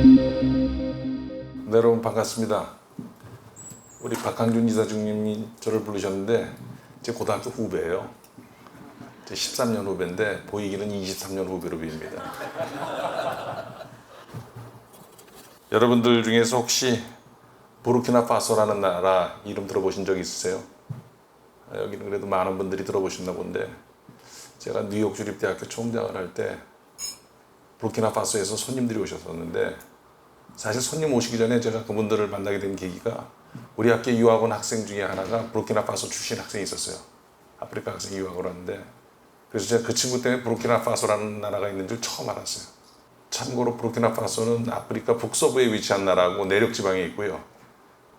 네, 여러분 반갑습니다. 우리 박항준 이사중님이 저를 부르셨는데 제 고등학교 후배예요. 제 13년 후배인데 보이기는 23년 후배로 보입니다. 여러분들 중에서 혹시 부르키나파소라는 나라 이름 들어보신 적 있으세요? 아, 여기는 그래도 많은 분들이 들어보셨나 본데 제가 뉴욕 주립대학교 총장을 할때 부르키나파소에서 손님들이 오셨었는데 사실 손님 오시기 전에 제가 그분들을 만나게 된 계기가 우리 학교 유학 온 학생 중에 하나가 부르키나파소 출신 학생이 있었어요. 아프리카 학생이 유학을 왔는데 그래서 제가 그 친구 때문에 부르키나파소라는 나라가 있는 줄 처음 알았어요. 참고로 부르키나파소는 아프리카 북서부에 위치한 나라고 내륙 지방에 있고요.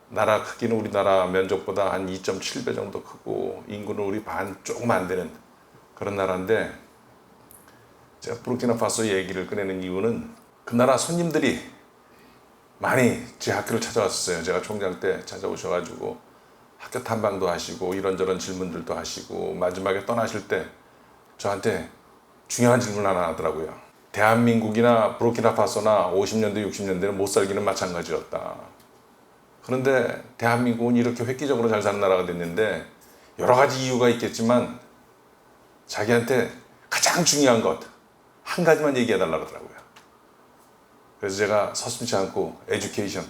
나라 크기는 우리나라 면적보다 한 2.7배 정도 크고 인구는 우리 반 조금 안 되는 그런 나라인데 제가 부르키나파소 얘기를 꺼내는 이유는 그 나라 손님들이 많이 제 학교를 찾아왔었어요. 제가 총장 때 찾아오셔가지고 학교 탐방도 하시고 이런저런 질문들도 하시고 마지막에 떠나실 때 저한테 중요한 질문 하나 하더라고요. 대한민국이나 부르키나파소나 50년대 60년대는 못 살기는 마찬가지였다. 그런데 대한민국은 이렇게 획기적으로 잘 사는 나라가 됐는데 여러 가지 이유가 있겠지만 자기한테 가장 중요한 것 한 가지만 얘기해 달라고 하더라고요. 그래서 제가 서슴지 않고 에듀케이션,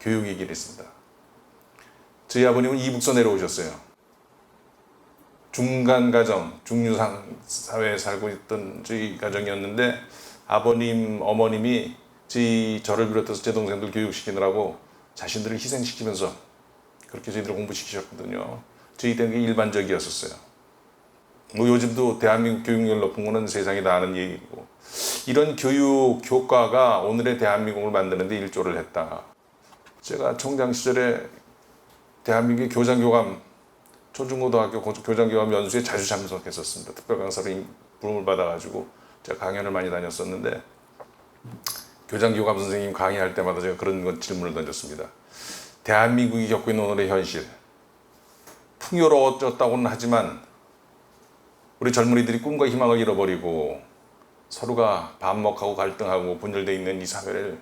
교육 얘기를 했습니다. 저희 아버님은 이북서 내려오셨어요. 중간 가정, 중유상 사회에 살고 있던 저희 가정이었는데 아버님, 어머님이 저희 저를 비롯해서 제 동생들 교육시키느라고 자신들을 희생시키면서 그렇게 저희들 공부시키셨거든요. 저희 때는 일반적이었었어요. 뭐 요즘도 대한민국 교육열 높은 거는 세상이 다 아는 얘기고 이런 교육 교과가 오늘의 대한민국을 만드는데 일조를 했다. 제가 총장 시절에 대한민국 교장교감 초중고등학교 교장교감 연수에 자주 참석했었습니다. 특별 강사로 임- 부름을 받아가지고 제가 강연을 많이 다녔었는데 교장교감 선생님 강의할 때마다 제가 그런 것 질문을 던졌습니다. 대한민국이 겪고 있는 오늘의 현실 풍요로워졌다고는 하지만 우리 젊은이들이 꿈과 희망을 잃어버리고 서로가 반목하고 갈등하고 분열되어 있는 이 사회를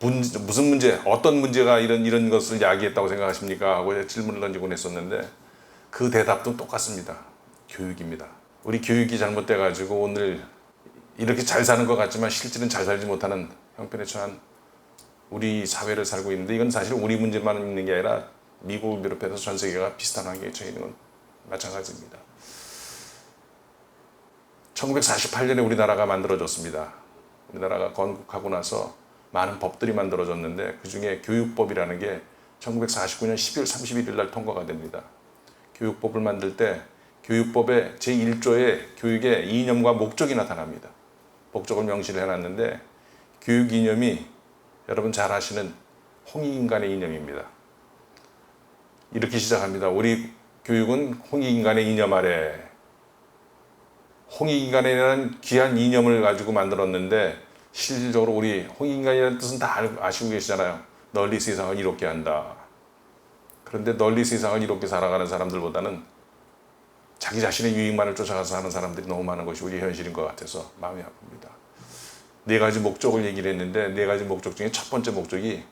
문- 무슨 문제, 어떤 문제가 이런 이런 것을 야기했다고 생각하십니까? 하고 질문을 던지곤 했었는데 그 대답도 똑같습니다. 교육입니다. 우리 교육이 잘못돼 가지고 오늘 이렇게 잘 사는 것 같지만 실제는 잘 살지 못하는 형편에 처한 우리 사회를 살고 있는데 이건 사실 우리 문제만 있는 게 아니라 미국을 비롯해서 전 세계가 비슷한 환경에 처해 있는 건 마찬가지입니다. 1948년에 우리나라가 만들어졌습니다. 우리나라가 건국하고 나서 많은 법들이 만들어졌는데 그 중에 교육법이라는 게 1949년 12월 31일 날 통과가 됩니다. 교육법을 만들 때 교육법의 제1조에 교육의 이념과 목적이 나타납니다. 목적을 명시를 해놨는데 교육 이념이 여러분 잘 아시는 홍익인간의 이념입니다. 이렇게 시작합니다. 우리 교육은 홍익인간의 이념 아래 홍익인간이라는 귀한 이념을 가지고 만들었는데 실질적으로 우리 홍익인간이라는 뜻은 다 알- 아시고 계시잖아요. 널리 세상을 이롭게 한다. 그런데 널리 세상을 이롭게 살아가는 사람들보다는 자기 자신의 유익만을 쫓아가서 사는 사람들이 너무 많은 것이 우리 현실인 것 같아서 마음이 아픕니다. 네 가지 목적을 얘기를 했는데 네 가지 목적 중에 첫 번째 목적이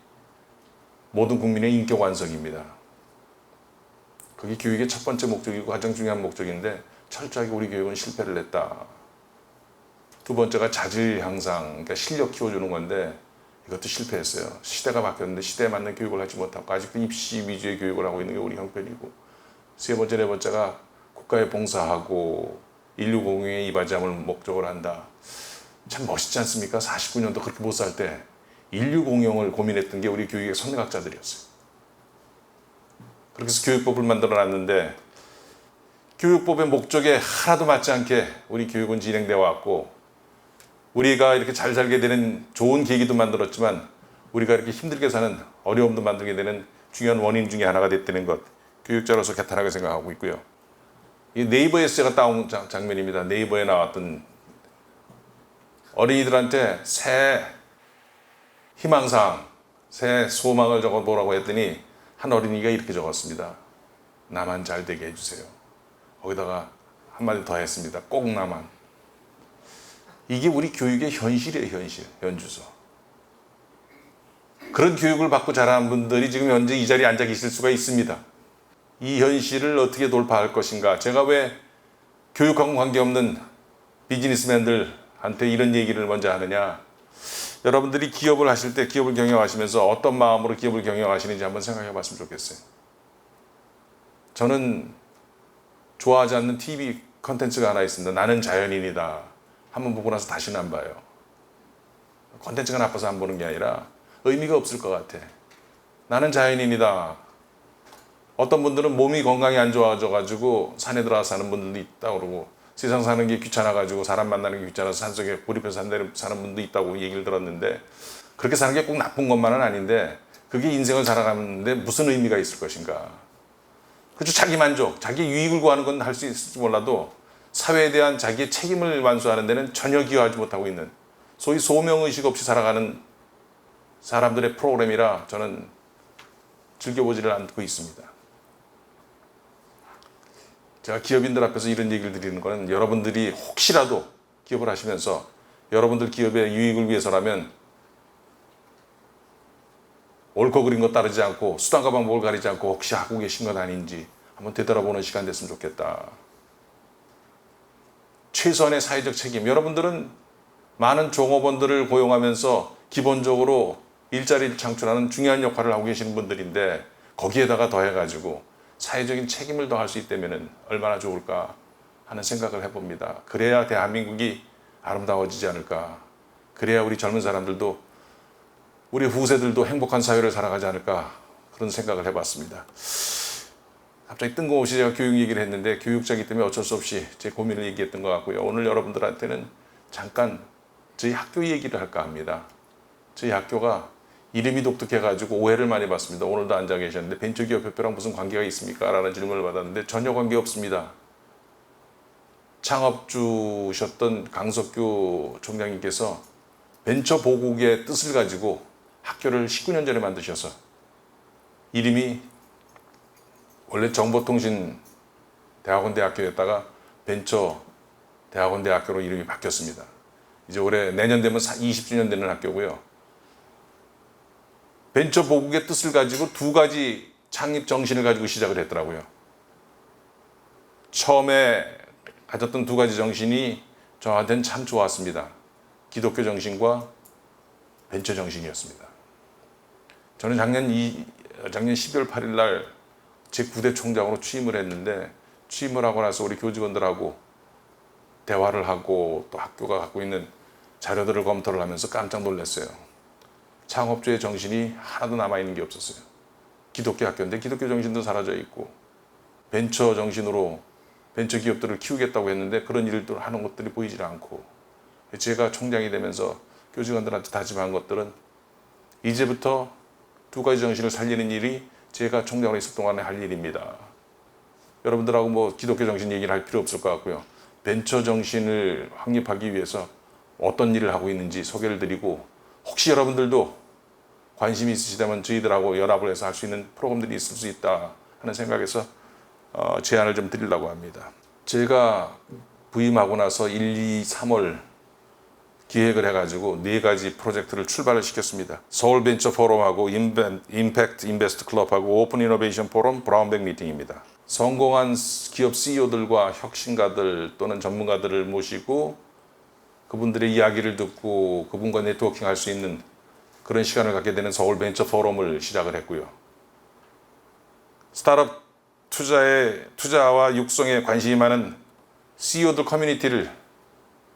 모든 국민의 인격 완성입니다. 그게 교육의 첫 번째 목적이고 가장 중요한 목적인데 철저하게 우리 교육은 실패를 했다. 두 번째가 자질 향상, 그러니까 실력 키워주는 건데 이것도 실패했어요. 시대가 바뀌었는데 시대에 맞는 교육을 하지 못하고 아직도 입시 위주의 교육을 하고 있는 게 우리 형편이고 세 번째, 네 번째가 국가에 봉사하고 인류 공유에 이바지 함을 목적으로 한다. 참 멋있지 않습니까? 49년도 그렇게 못 살 때 인류 공영을 고민했던 게 우리 교육의 선각자들이었어요. 그렇게 해서 교육법을 만들어 놨는데 교육법의 목적에 하나도 맞지 않게 우리 교육은 진행되어 왔고 우리가 이렇게 잘 살게 되는 좋은 계기도 만들었지만 우리가 이렇게 힘들게 사는 어려움도 만들게 되는 중요한 원인 중에 하나가 됐다는 것 교육자로서 개탄하게 생각하고 있고요. 이 네이버에서 제가 따온 장- 장면입니다. 네이버에 나왔던 어린이들한테 새 희망사항, 새 소망을 적어보라고 했더니 한 어린이가 이렇게 적었습니다. 나만 잘 되게 해주세요. 거기다가 한마디 더 했습니다. 꼭 나만. 이게 우리 교육의 현실이에요, 현실. 연주소. 그런 교육을 받고 자란 분들이 지금 현재 이 자리에 앉아 계실 수가 있습니다. 이 현실을 어떻게 돌파할 것인가? 제가 왜 교육하고 관계없는 비즈니스맨들한테 이런 얘기를 먼저 하느냐? 여러분들이 기업을 하실 때 기업을 경영하시면서 어떤 마음으로 기업을 경영하시는지 한번 생각해 봤으면 좋겠어요. 저는 좋아하지 않는 TV 컨텐츠가 하나 있습니다. 나는 자연인이다. 한번 보고 나서 다시는 안 봐요. 컨텐츠가 나빠서 안 보는 게 아니라 의미가 없을 것 같아. 나는 자연인이다. 어떤 분들은 몸이 건강이 안 좋아져가지고 산에 들어가서 사는 분들도 있다고 그러고 세상 사는 게 귀찮아가지고 사람 만나는 게 귀찮아서 산속에 고립해서 사는 분도 있다고 얘기를 들었는데 그렇게 사는 게 꼭 나쁜 것만은 아닌데 그게 인생을 살아가는데 무슨 의미가 있을 것인가. 그렇죠. 자기 만족, 자기 유익을 구하는 건 할 수 있을지 몰라도 사회에 대한 자기의 책임을 완수하는 데는 전혀 기여하지 못하고 있는 소위 소명의식 없이 살아가는 사람들의 프로그램이라 저는 즐겨보지를 않고 있습니다. 제가 기업인들 앞에서 이런 얘기를 드리는 거는 여러분들이 혹시라도 기업을 하시면서 여러분들 기업의 유익을 위해서라면 옳고 그린 것 따르지 않고 수단과 방법을 가리지 않고 혹시 하고 계신 것 아닌지 한번 되돌아보는 시간 됐으면 좋겠다. 최소한의 사회적 책임. 여러분들은 많은 종업원들을 고용하면서 기본적으로 일자리를 창출하는 중요한 역할을 하고 계시는 분들인데 거기에다가 더해가지고 사회적인 책임을 더할 수 있다면 얼마나 좋을까 하는 생각을 해봅니다. 그래야 대한민국이 아름다워지지 않을까. 그래야 우리 젊은 사람들도 우리 후세들도 행복한 사회를 살아가지 않을까 그런 생각을 해봤습니다. 갑자기 뜬금없이 제가 교육 얘기를 했는데 교육자이기 때문에 어쩔 수 없이 제 고민을 얘기했던 것 같고요. 오늘 여러분들한테는 잠깐 저희 학교 얘기를 할까 합니다. 저희 학교가 이름이 독특해가지고 오해를 많이 받습니다. 오늘도 앉아 계셨는데 벤처기업협회랑 무슨 관계가 있습니까? 라는 질문을 받았는데 전혀 관계 없습니다. 창업주셨던 강석규 총장님께서 벤처 보국의 뜻을 가지고 학교를 19년 전에 만드셔서 이름이 원래 정보통신 대학원 대학교였다가 벤처 대학원 대학교로 이름이 바뀌었습니다. 이제 올해 내년 되면 20주년 되는 학교고요. 벤처 보국의 뜻을 가지고 두 가지 창립 정신을 가지고 시작을 했더라고요. 처음에 가졌던 두 가지 정신이 저한테는 참 좋았습니다. 기독교 정신과 벤처 정신이었습니다. 저는 작년 이 작년 12월 8일 날제 구대 총장으로 취임을 했는데 취임을 하고 나서 우리 교직원들하고 대화를 하고 또 학교가 갖고 있는 자료들을 검토를 하면서 깜짝 놀랐어요. 창업주의 정신이 하나도 남아 있는 게 없었어요. 기독교 학교인데 기독교 정신도 사라져 있고 벤처 정신으로 벤처 기업들을 키우겠다고 했는데 그런 일들 하는 것들이 보이질 않고 제가 총장이 되면서 교직원들한테 다짐한 것들은 이제부터 두 가지 정신을 살리는 일이 제가 총장으로 있을 동안에 할 일입니다. 여러분들하고 뭐 기독교 정신 얘기를 할 필요 없을 것 같고요. 벤처 정신을 확립하기 위해서 어떤 일을 하고 있는지 소개를 드리고 혹시 여러분들도 관심이 있으시다면 저희들하고 연합을 해서 할 수 있는 프로그램들이 있을 수 있다 하는 생각에서 어, 제안을 좀 드리려고 합니다. 제가 부임하고 나서 1, 2, 3월 기획을 해가지고 네 가지 프로젝트를 출발을 시켰습니다. 서울 벤처 포럼하고 임팩트 인베스트 클럽하고 오픈 이노베이션 포럼 브라운백 미팅입니다. 성공한 기업 CEO들과 혁신가들 또는 전문가들을 모시고 그분들의 이야기를 듣고 그분과 네트워킹 할 수 있는 그런 시간을 갖게 되는 서울 벤처 포럼을 시작을 했고요. 스타트업 투자에 투자와 육성에 관심이 많은 CEO들 커뮤니티를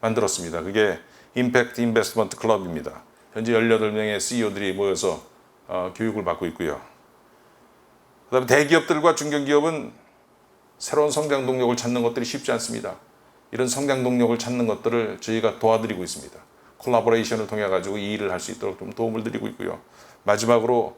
만들었습니다. 그게 임팩트 인베스트먼트 클럽입니다. 현재 18명의 CEO들이 모여서 어, 교육을 받고 있고요. 그 다음에 대기업들과 중견기업은 새로운 성장 동력을 찾는 것들이 쉽지 않습니다. 이런 성장 동력을 찾는 것들을 저희가 도와드리고 있습니다. 콜라보레이션을 통해 가지고 이 일을 할 수 있도록 좀 도움을 드리고 있고요. 마지막으로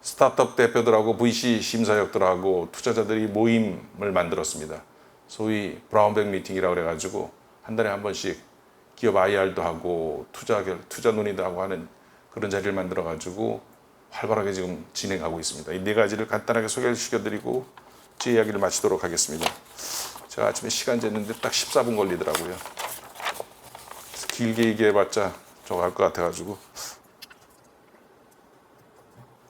스타트업 대표들하고 VC 심사역들하고 투자자들이 모임을 만들었습니다. 소위 브라운백 미팅이라고 그래가지고 한 달에 한 번씩 기업 IR도 하고 투자 투자 논의도 하고 하는 그런 자리를 만들어 가지고 활발하게 지금 진행하고 있습니다. 이 네 가지를 간단하게 소개를 시켜드리고 제 이야기를 마치도록 하겠습니다. 제가 아침에 시간 쟀는데 딱 14분 걸리더라고요. 길게 얘기해봤자 저거 할 것 같아가지고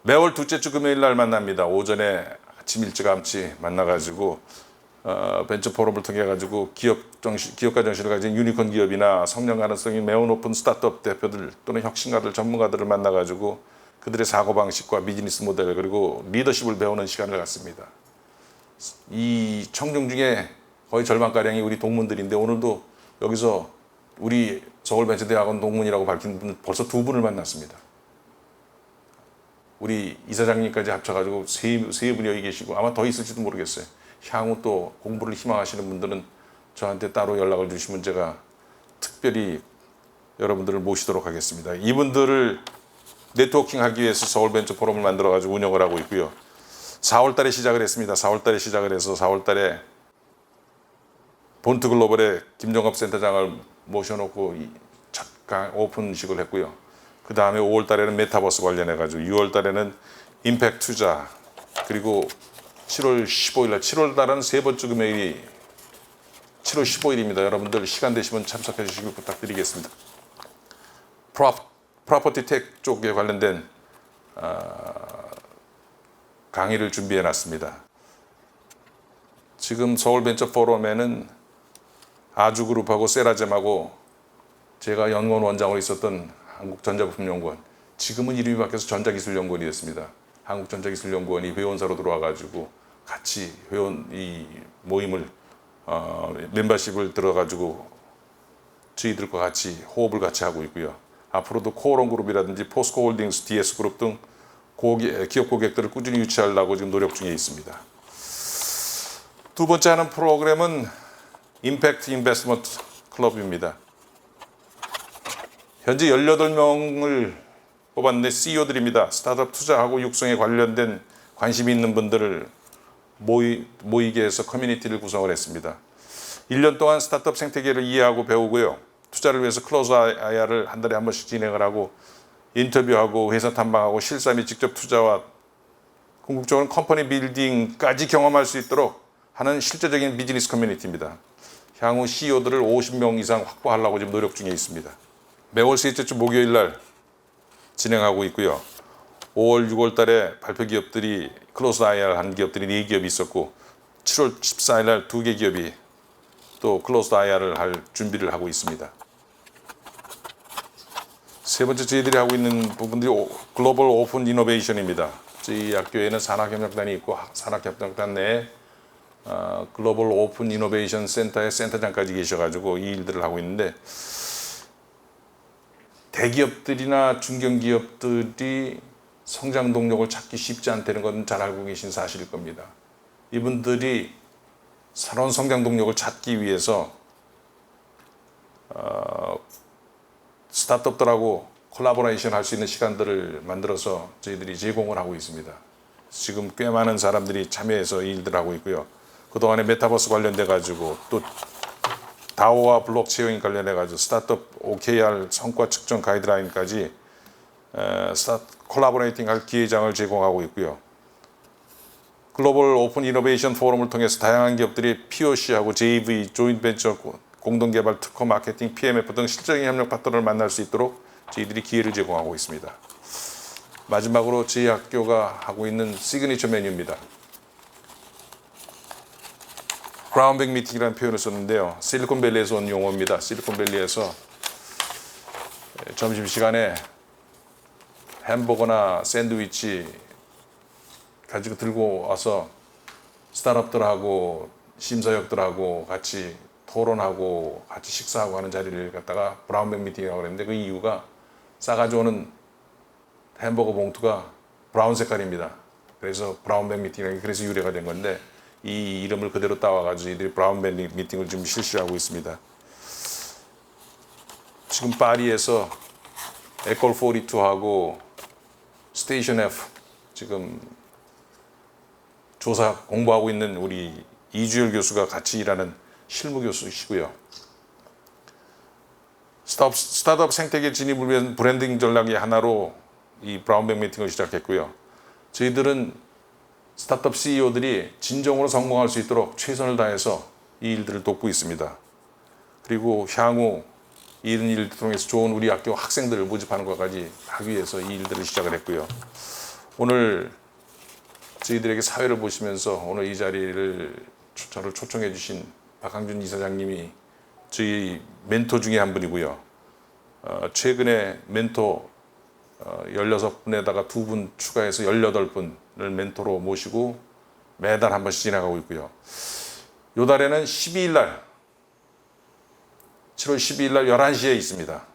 매월 둘째 주 금요일 날 만납니다. 오전에 아침 일찌감치 만나가지고 어, 벤처 포럼을 통해 가지고 기업 정신, 기업가 정신을 가진 유니콘 기업이나 성장 가능성이 매우 높은 스타트업 대표들 또는 혁신가들 전문가들을 만나 가지고 그들의 사고 방식과 비즈니스 모델 그리고 리더십을 배우는 시간을 갖습니다. 이 청중 중에 거의 절반 가량이 우리 동문들인데 오늘도 여기서 우리 서울벤처대학원 동문이라고 밝힌 분 벌써 두 분을 만났습니다. 우리 이사장님까지 합쳐가지고 세, 세 분이 여기 계시고 아마 더 있을지도 모르겠어요. 향후 또 공부를 희망하시는 분들은 저한테 따로 연락을 주시면 제가 특별히 여러분들을 모시도록 하겠습니다. 이분들을 네트워킹 하기 위해서 서울벤처 포럼을 만들어 가지고 운영을 하고 있고요. 4월 달에 시작을 했습니다. 4월 달에 시작을 해서 4월 달에 본트 글로벌의 김정업 센터장을 모셔놓고 강- 오픈식을 했고요. 그 다음에 5월 달에는 메타버스 관련해 가지고 6월 달에는 임팩트 투자 그리고 7월 15일 날 7월 달은 세 번째 금요일이 7월 15일입니다. 여러분들 시간 되시면 참석해 주시길 부탁드리겠습니다. 프로, 프로퍼티 텍 쪽에 관련된 아, 강의를 준비해 놨습니다. 지금 서울벤처 포럼에는 아주그룹하고 세라젬하고 제가 연구원 원장으로 있었던 한국전자부품연구원 지금은 이름이 바뀌어서 전자기술연구원이 됐습니다. 한국전자기술연구원이 회원사로 들어와 가지고 같이 회원 이 모임을 어, 멤버십을 들어가지고 저희들과 같이 호흡을 같이 하고 있고요. 앞으로도 코오롱 그룹이라든지 포스코 홀딩스, DS 그룹 등 고기, 기업 고객들을 꾸준히 유치하려고 지금 노력 중에 있습니다. 두 번째 하는 프로그램은 임팩트 인베스트먼트 클럽입니다. 현재 18명을 뽑았는데 CEO들입니다. 스타트업 투자하고 육성에 관련된 관심이 있는 분들을 모이, 모이게 해서 커뮤니티를 구성을 했습니다. 1년 동안 스타트업 생태계를 이해하고 배우고요. 투자를 위해서 클로즈 IR을 한 달에 한 번씩 진행을 하고 인터뷰하고 회사 탐방하고 실사 및 직접 투자와 궁극적으로 컴퍼니 빌딩까지 경험할 수 있도록 하는 실제적인 비즈니스 커뮤니티입니다. 향후 CEO들을 50명 이상 확보하려고 지금 노력 중에 있습니다. 매월 셋째 주 목요일 날 진행하고 있고요. 5월, 6월 달에 발표 기업들이 클로스 IR 한 기업들이 4기업이 있었고 7월 14일 날 2개 기업이 또 클로스 IR을 할 준비를 하고 있습니다. 세 번째 저희들이 하고 있는 부분들이 오- 글로벌 오픈 이노베이션입니다. 저희 학교에는 산학협력단이 있고 산학협력단 내에 어, 글로벌 오픈 이노베이션 센터의 센터장까지 계셔가지고 이 일들을 하고 있는데 대기업들이나 중견기업들이 성장 동력을 찾기 쉽지 않다는 건 잘 알고 계신 사실일 겁니다. 이분들이 새로운 성장 동력을 찾기 위해서 어, 스타트업들하고 콜라보레이션 할 수 있는 시간들을 만들어서 저희들이 제공을 하고 있습니다. 지금 꽤 많은 사람들이 참여해서 이 일들을 하고 있고요. 그동안에 메타버스 관련돼 가지고 또 다오와 블록체인 관련해 가지고 스타트업 OKR 성과 측정 가이드라인까지 콜라보레이팅 할 기회장을 제공하고 있고요. 글로벌 오픈 이노베이션 포럼을 통해서 다양한 기업들이 POC하고 JV, 조인 벤처, 공동 개발, 특허 마케팅, PMF 등 실질적인 협력 파트너를 만날 수 있도록 저희들이 기회를 제공하고 있습니다. 마지막으로 저희 학교가 하고 있는 시그니처 메뉴입니다. 브라운백 미팅이라는 표현을 썼는데요. 실리콘밸리에서 온 용어입니다. 실리콘밸리에서 점심 시간에 햄버거나 샌드위치 가지고 들고 와서 스타트업들하고 심사역들하고 같이 토론하고 같이 식사하고 하는 자리를 갖다가 브라운백 미팅이라고 그랬는데 그 이유가 싸가지고 오는 햄버거 봉투가 브라운 색깔입니다. 그래서 브라운백 미팅이 그래서 유래가 된 건데 이 이름을 그대로 따와가지고 이들이 브라운백 미팅을 지금 실시하고 있습니다. 지금 파리에서 에콜 42하고 스테이션 F 지금 조사 공부하고 있는 우리 이주열 교수가 같이 일하는 실무 교수이시고요. 스타트업, 스타트업 생태계 진입을 위한 브랜딩 전략의 하나로 이 브라운백 미팅을 시작했고요. 저희들은 스타트업 CEO들이 진정으로 성공할 수 있도록 최선을 다해서 이 일들을 돕고 있습니다. 그리고 향후 이런 일을 통해서 좋은 우리 학교 학생들을 모집하는 것까지 하기 위해서 이 일들을 시작을 했고요. 오늘 저희들에게 사회를 보시면서 오늘 이 자리를 초- 저를 초청해 주신 박항준 이사장님이 저희 멘토 중에 한 분이고요. 어, 최근에 멘토 어, 16분에다가 두 분 추가해서 18분을 멘토로 모시고 매달 한 번씩 지나가고 있고요. 요 달에는 12일 날 7월 12일 날 11시에 있습니다.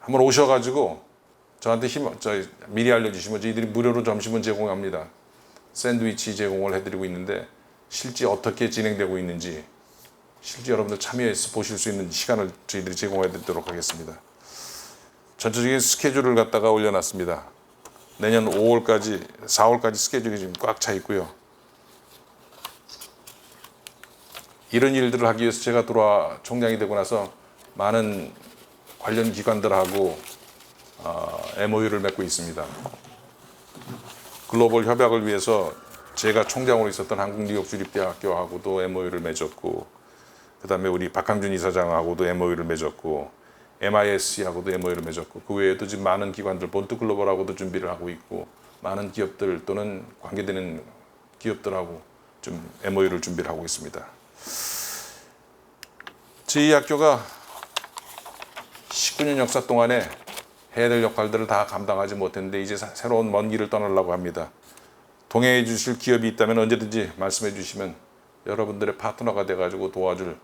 한번 오셔 가지고 저한테 힘, 저 미리 알려주시면 저희들이 무료로 점심은 제공합니다. 샌드위치 제공을 해드리고 있는데 실제 어떻게 진행되고 있는지 실제 여러분들 참여해서 보실 수 있는 시간을 저희들이 제공해 드리도록 하겠습니다. 전체적인 스케줄을 갖다가 올려놨습니다. 내년 5월까지, 4월까지 스케줄이 지금 꽉 차 있고요. 이런 일들을 하기 위해서 제가 들어와 총장이 되고 나서 많은 관련 기관들하고 MOU를 맺고 있습니다. 글로벌 협약을 위해서 제가 총장으로 있었던 한국 뉴욕 주립대학교하고도 MOU를 맺었고 그 다음에 우리 박항준 이사장하고도 MOU를 맺었고 MISC하고도 MOU를 맺었고 그 외에도 지금 많은 기관들 본트 글로벌하고도 준비를 하고 있고 많은 기업들 또는 관계되는 기업들하고 좀 MOU를 준비를 하고 있습니다. 저희 학교가 19년 역사 동안에 해야 될 역할들을 다 감당하지 못했는데 이제 사- 새로운 먼 길을 떠나려고 합니다. 동행해 주실 기업이 있다면 언제든지 말씀해 주시면 여러분들의 파트너가 돼가지고 도와줄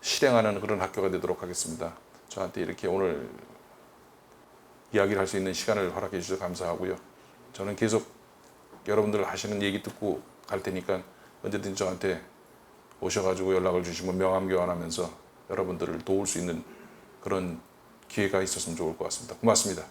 실행하는 그런 학교가 되도록 하겠습니다. 저한테 이렇게 오늘 이야기를 할 수 있는 시간을 허락해 주셔서 감사하고요. 저는 계속 여러분들 하시는 얘기 듣고 갈 테니까 언제든지 저한테 오셔가지고 연락을 주시면 명함 교환하면서 여러분들을 도울 수 있는 그런 기회가 있었으면 좋을 것 같습니다. 고맙습니다.